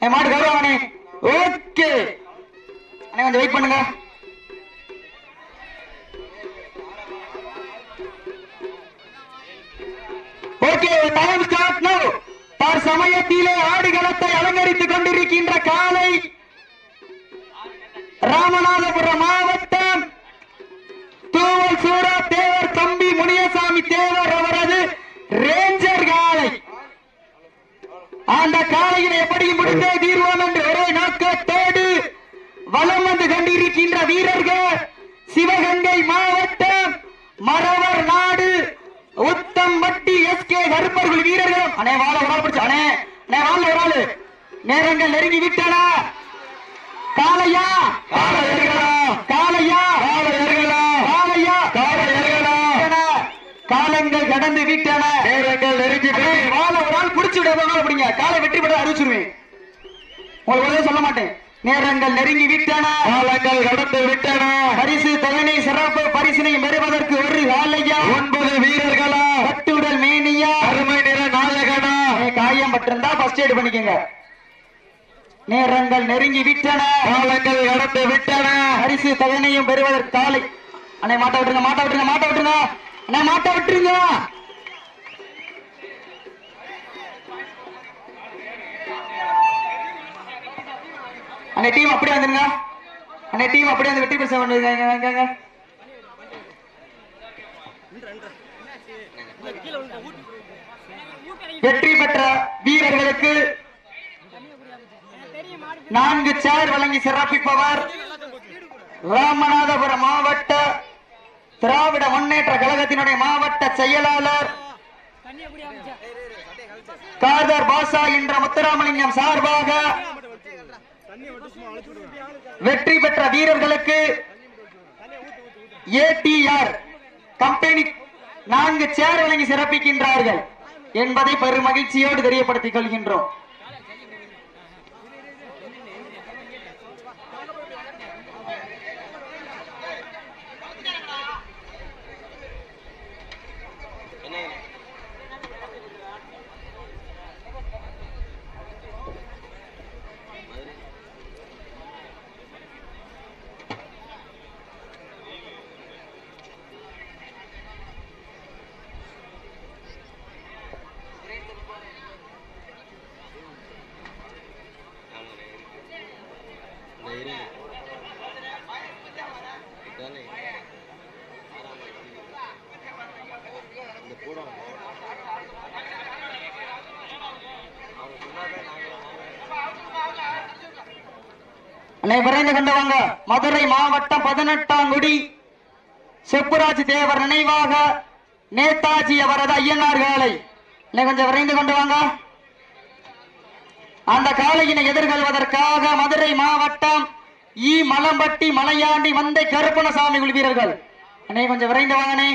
என் மாடு கௌரவானே. ஓகே. அண்ணே கொஞ்சம் வெயிட் பண்ணுங்க. ஓகே டைம் ஸ்டார்ட் நோ தற்சமயத்திலே ஆடுகளத்தை அலங்கரித்துக் கொண்டிருக்கின்ற காலை ராமநாதபுரம் எப்படி முடித்தே தீர்வோம் என்று ஒரே நோக்கத்தோடு வலம் வந்து கொண்டிருக்கின்ற வீரர்கள் சிவகங்கை மாவட்டம் மரவர் நாடு உத்தம்பட்டி எஸ் கே கருப்பர்கள் வீரர்கள் அண்ணே வாழ ஒரு ஆள் பிடிச்ச அண்ணே அண்ணே வாழ ஒரு ஆளு. நேரங்கள் நெருங்கி விட்டன காளையா? காளையர்களா காலங்கள் கடந்து விட்டன. நேரங்கள் நெருங்கி வாழ ஒரு ஆள் குடிச்சு விட அப்படிங்க காலை வெற்றி பெற அறிவிச்சிருவேன். உங்களுக்கு சொல்ல மாட்டேன். நேரங்கள் நெருங்கி விட்டன. காலங்கள் கடந்து விட்டன. பரிசு தொகனை சிறப்பு பரிசினை பெறுவதற்கு ஒரு காலையா ஒன்பது வீரர்களா? பட்டுடல் மேனியா? அருமை நிற நாயகனா? காயம் பட்டிருந்தா ஃபர்ஸ்ட் எய்ட் பண்ணிக்கங்க. நேரங்கள் நெருங்கி விட்டன. காலங்கள் கடந்து விட்டன. பரிசு தொகையையும் பெறுவதற்கு காலை. அண்ணே மாட்ட விட்டுருங்க மாட்ட விட்டுருங்க மாட்ட விட்டுருங்க. அண்ணா மாட்ட விட்டுருங்க. அண்ணே டீம் அப்படியே வந்துருங்க. அண்ணே டீம் அப்படியே வந்து வெற்றி பெற வந்துருங்க. வெற்றி பெற்ற வீரர்களுக்கு நான்கு சேர் வழங்கி சிறப்பிப்பவர் ராமநாதபுரம் மாவட்ட திராவிட முன்னேற்ற கழகத்தினுடைய மாவட்ட செயலாளர் காதர் பாஷா என்ற முத்துராமலிங்கம் சார்பாக வெற்றி பெற்ற வீரர்களுக்கு ஏடிஆர் கம்பெனி நான்கு சேர் வழங்கி சிறப்பிக்கின்றார்கள் என்பதை பெரும் மகிழ்ச்சியோடு தெரியப்படுத்திக் கொள்கின்றோம். விரைந்து கொண்டு வாங்க. மதுரை மாவட்டம் பதினெட்டாம் குடி. செப்புராஜ் தேவர் நினைவாக நேதாஜி அவரது ஐயனார் காலை கொஞ்சம் விரைந்து கொண்டு வாங்க. அந்த காளையினை எதிர்கொள்வதற்காக மதுரை மாவட்டம் ஈ மலம்பட்டி மலையாண்டி மந்தை கருப்பணசாமி குழு வீரர்கள். அண்ணே கொஞ்சம் விரைந்து வாங்கனே